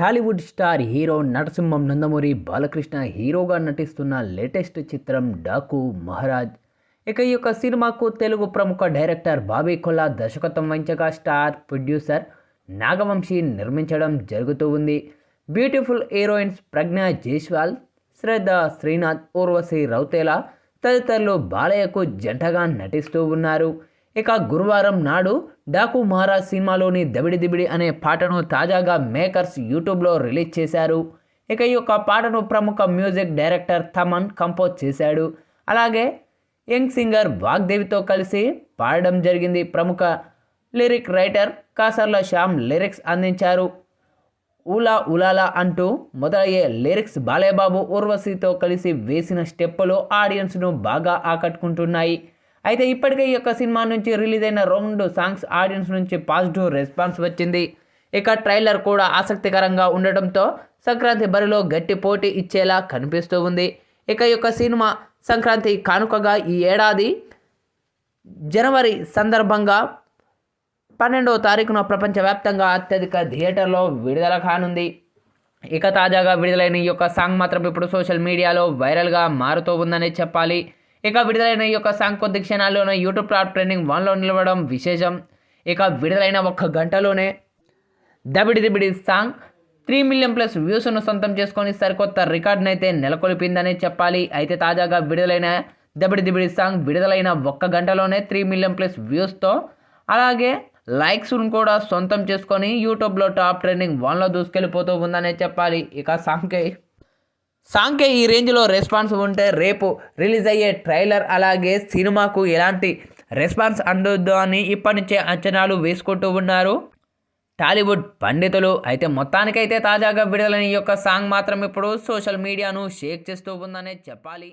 Tollywood star hero Narasimham Nandamuri Balakrishna హీరోగా నటిస్తున్న latest చిత్రం డాకు మహారాజ్. ఇక ఈ యొక్క సినిమాకు తెలుగు ప్రముఖ డైరెక్టర్ బాబీ కొల్లా దర్శకత్వం వహించగా స్టార్ ప్రొడ్యూసర్ నాగవంశీ నిర్మించడం జరుగుతూ ఉంది. బ్యూటిఫుల్ హీరోయిన్స్ ప్రజ్ఞ జైస్వాల్ శ్రద్ధ శ్రీనాథ్ ఊర్వశి రౌతేలా తదితరులు బాలయ్యకు జంటగా నటిస్తూ ఉన్నారు. ఇక గురువారం నాడు డాకు మహారాజ్ సినిమాలోని దబిడి దిబిడి అనే పాటను తాజాగా మేకర్స్ యూట్యూబ్లో రిలీజ్ చేశారు. ఇక ఈ యొక్క పాటను ప్రముఖ మ్యూజిక్ డైరెక్టర్ తమన్ కంపోజ్ చేశాడు. అలాగే యంగ్ సింగర్ వాగ్దేవితో కలిసి పాడడం జరిగింది. ప్రముఖ lyric writer Kasarla Shyam lyrics అందించారు. ఊలా ఉలాలా అంటూ మొదలయ్యే లిరిక్స్ బాలయ్యబాబు ఊర్వశితో కలిసి వేసిన స్టెప్పులు ఆడియన్స్ను బాగా ఆకట్టుకుంటున్నాయి. అయితే ఇప్పటికే ఈ యొక్క సినిమా నుంచి రిలీజ్ అయిన రెండు సాంగ్స్ ఆడియన్స్ నుంచి పాజిటివ్ రెస్పాన్స్ వచ్చింది. ఇక ట్రైలర్ కూడా ఆసక్తికరంగా ఉండటంతో సంక్రాంతి బరిలో గట్టి పోటీ ఇచ్చేలా కనిపిస్తూ ఉంది. ఇక యొక్క సినిమా సంక్రాంతి కానుకగా ఈ ఏడాది జనవరి సందర్భంగా పన్నెండవ తారీఖున ప్రపంచవ్యాప్తంగా అత్యధిక థియేటర్లో విడుదల కానుంది. ఇక తాజాగా విడుదలైన ఈ యొక్క సాంగ్ మాత్రం ఇప్పుడు సోషల్ మీడియాలో వైరల్గా మారుతూ ఉందనే చెప్పాలి. ఇక విడుదలైన ఈ యొక్క సాంగ్ కొద్ది క్షణాల్లోనే యూట్యూబ్ టాప్ ట్రెండింగ్ వన్లో నిలవడం విశేషం. ఇక విడుదలైన ఒక్క గంటలోనే Dabidi Dibidi song three million plus వ్యూస్ను సొంతం చేసుకొని సరికొత్త రికార్డునైతే అయితే నెలకొల్పిందనే చెప్పాలి. అయితే తాజాగా విడుదలైన దబిడి దిబిడి సాంగ్ విడుదలైన ఒక్క గంటలోనే త్రీ మిలియన్ ప్లస్ వ్యూస్తో అలాగే లైక్స్ను కూడా సొంతం చేసుకొని యూట్యూబ్లో టాప్ ట్రెండింగ్ వన్లో దూసుకెళ్ళిపోతూ ఉందనే చెప్పాలి. ఇక సాంగ్కే సాంగ్కే ఈ రేంజ్లో రెస్పాన్స్ ఉంటే రేపు రిలీజ్ అయ్యే ట్రైలర్ అలాగే సినిమాకు ఎలాంటి రెస్పాన్స్ అందొద్దు అని ఇప్పటి నుంచే అంచనాలు వేసుకుంటూ ఉన్నారు. టాలీవుడ్ పండితులు అయితే మొత్తానికైతే తాజాగా విడుదలైన ఈ యొక్క సాంగ్ మాత్రం ఇప్పుడు సోషల్ మీడియాను షేక్ చేస్తూ ఉందనే చెప్పాలి.